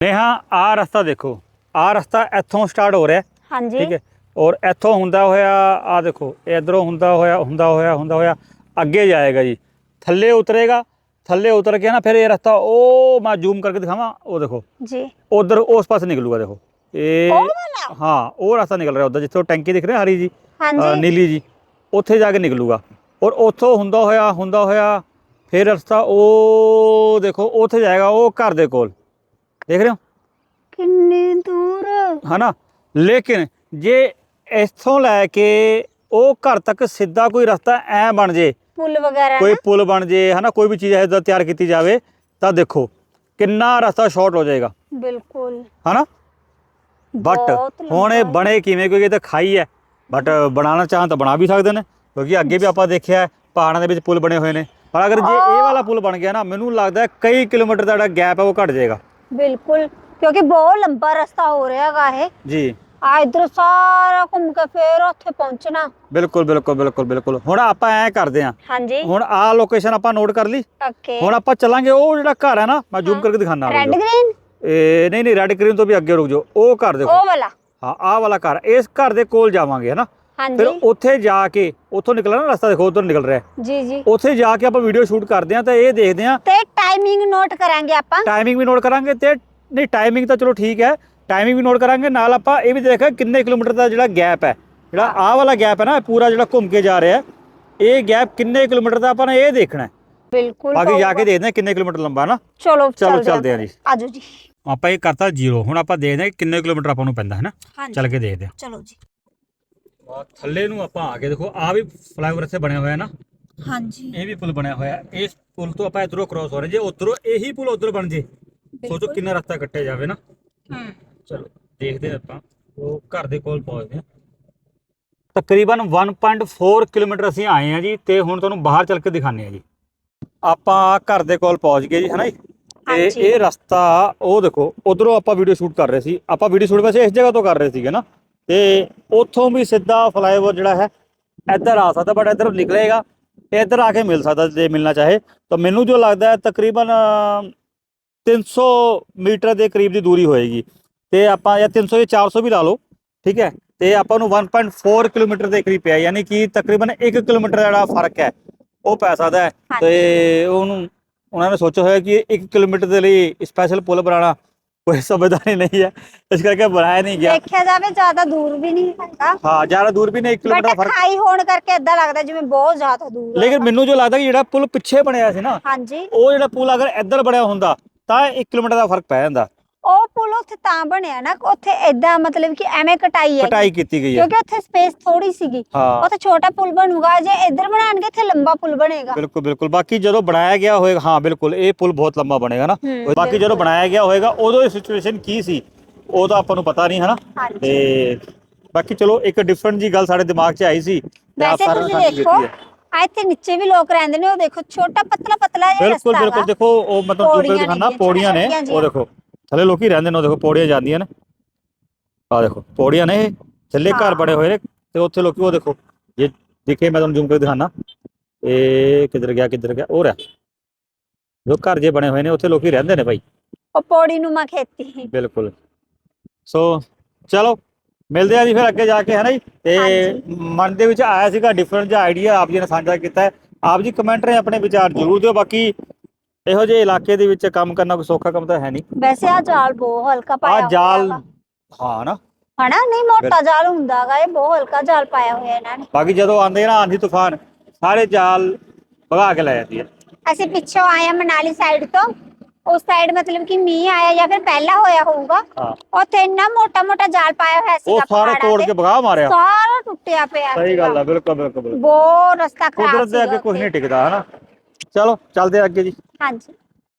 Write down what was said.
ਨੇਹਾ ਆ ਰਸਤਾ ਦੇਖੋ ਆ ਰਸਤਾ ਇੱਥੋਂ ਸਟਾਰਟ ਹੋ ਰਿਹਾ ਹਾਂਜੀ ਠੀਕ ਹੈ ਔਰ ਇੱਥੋਂ ਹੁੰਦਾ ਹੋਇਆ ਆ ਦੇਖੋ ਇਧਰੋਂ ਹੁੰਦਾ ਹੋਇਆ ਹੁੰਦਾ ਹੋਇਆ ਹੁੰਦਾ ਹੋਇਆ ਅੱਗੇ ਜਾਏਗਾ ਜੀ ਥੱਲੇ ਉਤਰੇਗਾ ਥੱਲੇ ਉਤਰ ਕੇ ਨਾ ਫਿਰ ਇਹ ਰਸਤਾ ਉਹ ਮੈਂ ਜ਼ੂਮ ਕਰਕੇ ਦਿਖਾਵਾਂ ਉਹ ਦੇਖੋ ਜੀ ਉਧਰ ਉਸ ਪਾਸੇ ਨਿਕਲੂਗਾ ਦੇਖੋ ਇਹ ਉਹ ਵਾਲਾ ਹਾਂ ਉਹ ਰਸਤਾ ਨਿਕਲ ਰਿਹਾ ਉਧਰ ਜਿੱਥੇ ਉਹ ਟੈਂਕੀ ਦਿਖ ਰਿਹਾ ਹਰੀ ਜੀ ਅ, ਹਾਂਜੀ ਨੀਲੀ ਜੀ ਉੱਥੇ ਜਾ ਕੇ ਨਿਕਲੂਗਾ ਔਰ ਉੱਥੋਂ ਹੁੰਦਾ ਹੋਇਆ ਹੁੰਦਾ ਹੋਇਆ ਫਿਰ ਰਸਤਾ ਉਹ ਦੇਖੋ ਉੱਥੇ ਜਾਏਗਾ ਉਹ ਘਰ ਦੇ ਕੋਲ ਦੇਖ ਰਹੇ ਹੋ? ਕਿੰਨੀ ਦੂਰ? ਹਨਾ? ਲੇਕਿਨ ਜੇ ਇੱਥੋਂ ਲੈ ਕੇ ਉਹ ਘਰ ਤੱਕ ਸਿੱਧਾ ਕੋਈ ਰਸਤਾ ਐ ਬਣ ਜੇ ਪੁੱਲ ਵਗੈਰਾ ਕੋਈ ਪੁਲ ਬਣ ਜੇ ਹਨਾ? ਕੋਈ ਵੀ ਚੀਜ਼ ਐਦਾਂ ਤਿਆਰ ਕੀਤੀ ਜਾਵੇ ਤਾਂ ਦੇਖੋ ਕਿੰਨਾ ਰਸਤਾ ਸ਼ਾਰਟ ਹੋ ਜਾਏਗਾ। ਬਿਲਕੁਲ। ਹਨਾ? ਬਟ ਹੁਣ ਇਹ। ਬਣੇ ਕਿਵੇਂ? ਕਿਉਂਕਿ ਇਹ ਤਾਂ ਖਾਈ ਹੈ। ਬਟ ਬਣਾਉਣਾ ਚਾਹਣ ਤਾਂ ਬਣਾ ਵੀ ਸਕਦੇ ਨੇ। ਕਿਉਂਕਿ ਅੱਗੇ ਵੀ ਆਪਾਂ ਦੇਖਿਆ ਪਹਾੜਾਂ ਦੇ ਵਿੱਚ ਪੁਲ ਬਣੇ ਹੋਏ ਨੇ। ਪਰ ਅਗਰ ਜੇ ਇਹ ਵਾਲਾ ਪੁਲ ਬਣ ਗਿਆ ਨਾ ਮੈਨੂੰ ਲੱਗਦਾ ਕਈ ਕਿਲੋਮੀਟਰ ਦਾ ਜਿਹੜਾ ਗੈਪ ਹੈ ਉਹ ਘਟ ਜਾਏਗਾ। ਬਿਲਕੁਲ ਕਿਉਂਕਿ ਬਹੁਤ ਲੰਬਾ ਰਸਤਾ ਹੋ ਰਿਹਾਗਾ ਇਹ ਜੀ ਆ ਇਧਰ ਸਾਰਾ ਘੁੰਮ ਕੇ ਫੇਰ ਉੱਥੇ ਪਹੁੰਚਣਾ ਬਿਲਕੁਲ ਬਿਲਕੁਲ ਬਿਲਕੁਲ ਬਿਲਕੁਲ ਹੁਣ ਆਪਾਂ ਐਂ ਕਰਦੇ ਹਾਂ ਹਾਂਜੀ ਹੁਣ ਆਹ ਲੋਕੇਸ਼ਨ ਆਪਾਂ ਨੋਟ ਕਰ ਲਈ ਓਕੇ ਹੁਣ ਆਪਾਂ ਚੱਲਾਂਗੇ ਉਹ ਜਿਹੜਾ ਘਰ ਹੈ ਨਾ ਮੈਂ ਜ਼ੂਮ ਹਾਂ। ਕਰਕੇ ਦਿਖਾਣਾ ਰੈੱਡ ਗ੍ਰੀਨ ਇਹ ਨਹੀਂ ਨਹੀਂ ਰੈੱਡ ਕ੍ਰੀਮ ਤੋਂ ਵੀ ਅੱਗੇ ਰੁਕ ਜਾਓ ਉਹ ਘਰ ਦੇਖੋ ਉਹ ਵਾਲਾ ਹਾਂ ਆਹ ਵਾਲਾ ਘਰ ਇਸ ਘਰ ਦੇ ਕੋਲ ਜਾਵਾਂਗੇ ਹਨਾ ਫਿਰ ਹਾਂਜੀ ਉੱਥੇ ਜਾ ਕੇ ਉੱਥੋਂ ਨਿਕਲਣਾ ਨਾ ਰਸਤਾ ਦੇਖੋ ਉਧਰ ਨਿਕਲ ਰਿਹਾ ਹੈ। ਜੀ ਜੀ ਉੱਥੇ ਜਾ ਕੇ ਆਪਾਂ ਵੀਡੀਓ ਸ਼ੂਟ ਕਰਦੇ ਹਾਂ ਤਾਂ ਇਹ ਦੇਖਦੇ ਹਾਂ ਤੇ ਟਾਈਮਿੰਗ ਨੋਟ ਕਰਾਂਗੇ ਆਪਾਂ। ਟਾਈਮਿੰਗ ਵੀ ਨੋਟ ਕਰਾਂਗੇ ਤੇ ਨਹੀਂ ਟਾਈਮਿੰਗ ਤਾਂ ਚਲੋ ਠੀਕ ਹੈ। ਟਾਈਮਿੰਗ ਵੀ ਨੋਟ ਕਰਾਂਗੇ ਨਾਲ ਆਪਾਂ ਇਹ ਵੀ ਦੇਖਾਂਗੇ ਕਿੰਨੇ ਕਿਲੋਮੀਟਰ ਦਾ ਜਿਹੜਾ ਗੈਪ ਹੈ। ਜਿਹੜਾ ਆਹ ਵਾਲਾ ਗੈਪ ਹੈ ਨਾ ਪੂਰਾ ਜਿਹੜਾ ਘੁੰਮ ਕੇ ਜਾ ਰਿਹਾ ਹੈ, ਇਹ ਗੈਪ ਕਿੰਨੇ ਕਿਲੋਮੀਟਰ ਦਾ ਆਪਾਂ ਨੇ ਇਹ ਦੇਖਣਾ ਹੈ। ਬਿਲਕੁਲ ਬਾਕੀ ਜਾ ਕੇ। ਦੇਖਦੇ ਹਾਂ ਕਿੰਨੇ ਕਿਲੋਮੀਟਰ ਲੰਬਾ ਨਾ। ਚਲੋ ਚਲੋ ਚੱਲਦੇ ਹਾਂ ਜੀ। ਆਜੋ ਜੀ। ਆਪਾਂ ਇਹ ਕਰਤਾ ਜ਼ੀਰੋ ਹੁਣ ਆਪਾਂ ਦੇਖਦੇ ਹਾਂ ਕਿੰਨੇ ਕਿਲੋਮੀਟਰ ਆਪਾਂ ਨੂੰ ਪੈਂਦਾ ਹੈ ਨਾ। ਚੱਲ ਕੇ ਦੇਖਦੇ ਹਾਂ। ਚਲੋ ਜੀ। ਥੱਲੇ ਨੂੰ ਆਪਾਂ ਆ ਕੇ ਦੇਖੋ ਆ ਵੀ ਫਲਾਈਓਵਰ ਇੱਥੇ ਬਣਿਆ ਹੋਇਆ ਨਾ। ਹਾਂਜੀ। ਇਹ ਵੀ ਪੁਲ ਬਣਿਆ ਹੋਇਆ। ਇਸ ਪੁਲ ਤੋਂ ਆਪਾਂ ਇਧਰੋਂ ਕ੍ਰੋਸ ਹੋ ਰਹੇ ਜੇ ਉਧਰੋਂ ਇਹੀ ਪੁਲ ਉਧਰ ਬਣ ਜੇ ਸੋਚੋ ਕਿੰਨਾ ਰਸਤਾ ਕੱਟਿਆ ਜਾਵੇ ਨਾ। ਹੂੰ। ਚਲੋ ਦੇਖਦੇ ਆਪਾਂ। ਉਹ ਘਰ ਦੇ ਕੋਲ ਪਹੁੰਚਦੇ ਹਾਂ। ਤਕਰੀਬਨ 1.4 ਕਿਲੋਮੀਟਰ ਅਸੀਂ ਆਏ ਹਾਂ ਜੀ ਤੇ ਹੁਣ ਤੁਹਾਨੂੰ ਬਾਹਰ ਚੱਲ ਕੇ ਦਿਖਾਣੇ ਆ ਜੀ। ਆਪਾਂ ਘਰ ਦੇ ਕੋਲ ਪਹੁੰਚ ਗਏ ਜੀ ਹਨਾ ਜੀ? ਤੇ। ਇਹ ਰਸਤਾ ਉਹ ਦੇਖੋ ਉਧਰੋਂ ਆਪਾਂ ਵੀਡੀਓ ਸ਼ੂਟ ਕਰ ਰਹੇ ਸੀ। ਆਪਾਂ ਵੀਡੀਓ ਸ਼ੂਟ ਵੈਸੇ ਇਸ ਜਗ੍ਹਾ ਤੋਂ ਕਰ ਰਹੇ ਸੀਗੇ ਨਾ। ਤੇ ਉੱਥੋਂ ਵੀ ਸਿੱਧਾ ਫਲਾਈਓਵਰ ਜਿਹੜਾ ਹੈ ਇੱਧਰ ਆ ਸਕਦਾ ਬਟ ਇੱਧਰ ਨਿਕਲੇਗਾ। ਇੱਧਰ ਆ ਕੇ ਮਿਲ ਸਕਦਾ ਜੇ ਮਿਲਣਾ ਚਾਹੇ ਤਾਂ ਮੈਨੂੰ ਜੋ ਲੱਗਦਾ ਹੈ ਤਕਰੀਬਨ ਅ, 300 ਮੀਟਰ ਦੇ ਕਰੀਬ ਦੀ ਦੂਰੀ ਹੋਏਗੀ। ਤੇ ਆਪਾਂ ਜਾਂ 300 ਜਾਂ 400 ਵੀ ਲਾ ਲਓ ਠੀਕ ਹੈ? ਤੇ ਆਪਾਂ ਨੂੰ 1.4 ਕਿਲੋਮੀਟਰ ਦੇ ਕਰੀਬ ਪਿਆ ਯਾਨੀ ਕਿ ਤਕਰੀਬਨ 1 ਕਿਲੋਮੀਟਰ ਦਾ ਜਿਹੜਾ ਫ਼ਰਕ ਹੈ ਉਹ ਪੈ ਸਕਦਾ ਹੈ। ਤੇ ਉਹਨੂੰ ਉਹਨਾਂ ਨੇ ਸੋਚਿਆ ਹੋਇਆ ਕਿ 1 ਕਿਲੋਮੀਟਰ ਦੇ ਲਈ ਸਪੈਸ਼ਲ ਪੁਲ ਬਣਾਉਣਾ ਕੋਈ ਸਮਝਦਾਰੀ ਨਹੀਂ ਹੈ ਇਸ ਕਰਕੇ ਬਣਾਇਆ ਨਹੀਂ ਗਿਆ ਦੇਖਿਆ ਜਾਵੇ ਜ਼ਿਆਦਾ ਦੂਰ ਵੀ ਨਹੀਂ ਹੈਗਾ ਹਾਂ ਜ਼ਿਆਦਾ ਦੂਰ ਵੀ ਨਹੀਂ 1 ਕਿਲੋਮੀਟਰ ਦਾ ਫ਼ਰਕ ਖਾਈ ਹੋਣ ਕਰਕੇ ਇਦਾਂ ਲੱਗਦਾ ਜਿਵੇਂ ਬਹੁਤ ਜ਼ਿਆਦਾ ਦੂਰ ਆ। ਲੇਕਿਨ ਮੈਨੂੰ ਜੋ ਲੱਗਦਾ ਕਿ ਜਿਹੜਾ ਪੁਲ ਪਿੱਛੇ ਬਣਿਆ ਸੀ ਨਾ ਹਾਂਜੀ ਉਹ ਜਿਹੜਾ ਪੁਲ ਅਗਰ ਇੱਧਰ ਬਣਿਆ ਹੁੰਦਾ ਤਾਂ 1 ਕਿਲੋਮੀਟਰ ਦਾ ਫ਼ਰਕ ਪੈ ਜਾਂਦਾ ਪੁਲ ਉੱਥੇ ਤਾਂ ਬਣਿਆ ਨਾ ਉੱਥੇ ਇਦਾਂ ਮਤਲਬ ਕਿ ਐਵੇਂ ਕਟਾਈ ਹੈ ਕਟਾਈ ਕੀਤੀ ਗਈ ਹੈ। ਕਿਉਂਕਿ ਉੱਥੇ ਸਪੇਸ ਥੋੜੀ ਸੀਗੀ। ਹਾਂ। ਉੱਥੇ ਛੋਟਾ ਪੁਲ ਬਣੂਗਾ ਜੇ ਇੱਧਰ ਬਣਾਣਗੇ ਇੱਥੇ ਲੰਬਾ ਪੁਲ ਬਣੇਗਾ। ਬਿਲਕੁਲ ਬਿਲਕੁਲ। ਬਾਕੀ ਜਦੋਂ ਬਣਾਇਆ ਗਿਆ ਹੋਏਗਾ ਹਾਂ ਬਿਲਕੁਲ ਇਹ ਪੁਲ ਬਹੁਤ ਲੰਬਾ ਬਣੇਗਾ ਨਾ। ਹੂੰ, ਬਾਕੀ ਜਦੋਂ ਬਣਾਇਆ ਗਿਆ ਹੋਏਗਾ ਉਦੋਂ ਇਹ ਸਿਚੁਏਸ਼ਨ ਕੀ ਸੀ? ਉਹ ਤਾਂ ਆਪਾਂ ਨੂੰ ਪਤਾ ਨਹੀਂ ਹਨਾ? ਹਾਂਜੀ। ਤੇ ਬਾਕੀ ਚਲੋ ਇੱਕ ਡਿਫਰੈਂਟ ਜੀ ਗੱਲ ਸਾਡੇ ਦਿਮਾਗ 'ਚ ਆਈ ਸੀ। ਤੇ ਆਪ ਵੈਸੇ ਸਾਰਿਆਂ ਨੇ ਤੁਸੀਂ ਦੇਖੋ ਕੀਤੀ ਹੈ। ਆ ਇੱਥੇ ਨੀਚੇ ਵੀ ਲੋਕ ਰਹਿੰਦੇ ਨੇ ਉਹ ਦੇਖੋ ਛੋਟਾ ਪਤਲਾ ਪਤਲਾ ਜਿਹਾ ਬਿਲਕੁਲ ਰਸਤਾ ਬਿਲਕੁਲ। ਹੈਗਾ। ਦੇਖੋ ਉਹ ਮਤਲਬ ਜੋ ਪੌੜੀਆਂ ਦਿਖਾਣਾ ਨੇ, ਪੌੜੀਆਂ ਨੇ ਉਹ ਦੇਖੋ। ਥੱਲੇ ਲੋਕੀ ਰਹਿੰਦੇ ਨੇ ਉਹ ਦੇਖੋ ਪੌੜੀਆਂ ਜਾਂਦੀਆਂ ਨੇ। ਆ ਦੇਖੋ ਪੌੜੀਆਂ ਨੇ ਇਹ ਥੱਲੇ ਘਰ। ਬੜੇ ਹੋਏ ਨੇ ਤੇ ਉੱਥੇ ਲੋਕੀ ਉਹ ਦੇਖੋ ਜੇ ਦਿਖੇ ਮੈਂ ਤੁਹਾਨੂੰ ਜ਼ੂਮ ਕਰਕੇ ਦਿਖਾਣਾ ਇਹ ਕਿੱਧਰ ਗਿਆ ਕਿੱਧਰ ਗਿਆ ਉਹ ਰਿਹਾ। ਜੋ ਘਰ ਜੇ ਬਣੇ ਹੋਏ ਨੇ ਉੱਥੇ ਲੋਕੀ ਰਹਿੰਦੇ ਨੇ ਭਾਈ। ਉਹ ਪੌੜੀ ਨੂੰ ਮਾ ਖੇਤੀ। ਬਿਲਕੁਲ। ਸੋ ਚਲੋ ਮਿਲਦੇ ਆ ਜੀ ਫਿਰ ਅੱਗੇ ਜਾ ਕੇ ਹੈ ਨਾ ਜੀ? ਤੇ। ਮਨ ਦੇ ਵਿੱਚ ਆਇਆ ਸੀਗਾ ਡਿਫਰੈਂਟ ਜਿਹਾ ਆਈਡੀਆ ਆਪ ਜੀ ਨੇ ਸਾਂਝਾ ਕੀਤਾ ਹੈ। ਆਪ ਜੀ ਕਮੈਂਟ ਰਹੇ ਆਪਣੇ ਵਿਚਾਰ ਜ਼ਰੂਰ ਦਿਓ। ਬਾਕੀ ਇਹੋ ਜਿਹੇ ਇਲਾਕੇ ਦੇ ਵਿੱਚ ਕੰਮ ਕਰਨਾ ਕੋਈ ਸੌਖਾ ਕੰਮ ਤਾਂ ਹੈ ਨਹੀਂ ਵੈਸੇ ਆ ਜਾਲ ਬਹੁਤ ਹਲਕਾ ਪਾਇਆ ਆ ਜਾਲ। ਹਾਂ ਨਾ ਹਨਾ ਨਹੀਂ ਮੋਟਾ ਜਾਲ ਹੁੰਦਾਗਾ ਇਹ ਬਹੁਤ ਹਲਕਾ ਜਾਲ ਪਾਇਆ ਹੋਇਆ ਇਹਨਾਂ ਨੇ ਬਾਕੀ ਜਦੋਂ ਆਉਂਦੇ ਨਾ ਆਂधी ਤੂਫਾਨ ਸਾਰੇ ਜਾਲ ਭਗਾ ਕੇ ਲੈ ਜਾਂਦੀ ਹੈ ਅਸੀਂ ਪਿੱਛੋਂ ਆਏ ਮਨਾਲੀ ਸਾਈਡ ਤੋਂ ਉਸ ਸਾਈਡ ਮਤਲਬ ਕਿ ਮੀਂਹ ਆਇਆ ਜਾਂ ਫਿਰ ਪਹਿਲਾਂ ਹੋਇਆ ਹੋਊਗਾ ਉੱਥੇ ਇੰਨਾ ਮੋਟਾ ਮੋਟਾ ਜਾਲ ਪਾਇਆ ਹੋਇਆ ਉਹ ਸੀਗਾ ਸਾਰਾ ਤੋੜ। ਕੇ ਭਗਾ ਮਾਰਿਆ ਸਾਰਾ ਟੁੱਟਿਆ ਪਿਆ ਸਹੀ। ਗੱਲ ਆ ਬਿਲਕੁਲ ਬਿਲਕੁਲ। ਬਹੁਤ ਰਸਤਾ ਖਰਾਬ ਕੁਦਰਤ ਦੇ ਅੱਗੇ ਕੁਝ। ਨਹੀਂ ਟਿਕਦਾ ਹਨਾ ਚਲੋ ਚੱਲਦੇ ਆ ਅੱਗੇ ਜੀ। ਹਾਂਜੀ।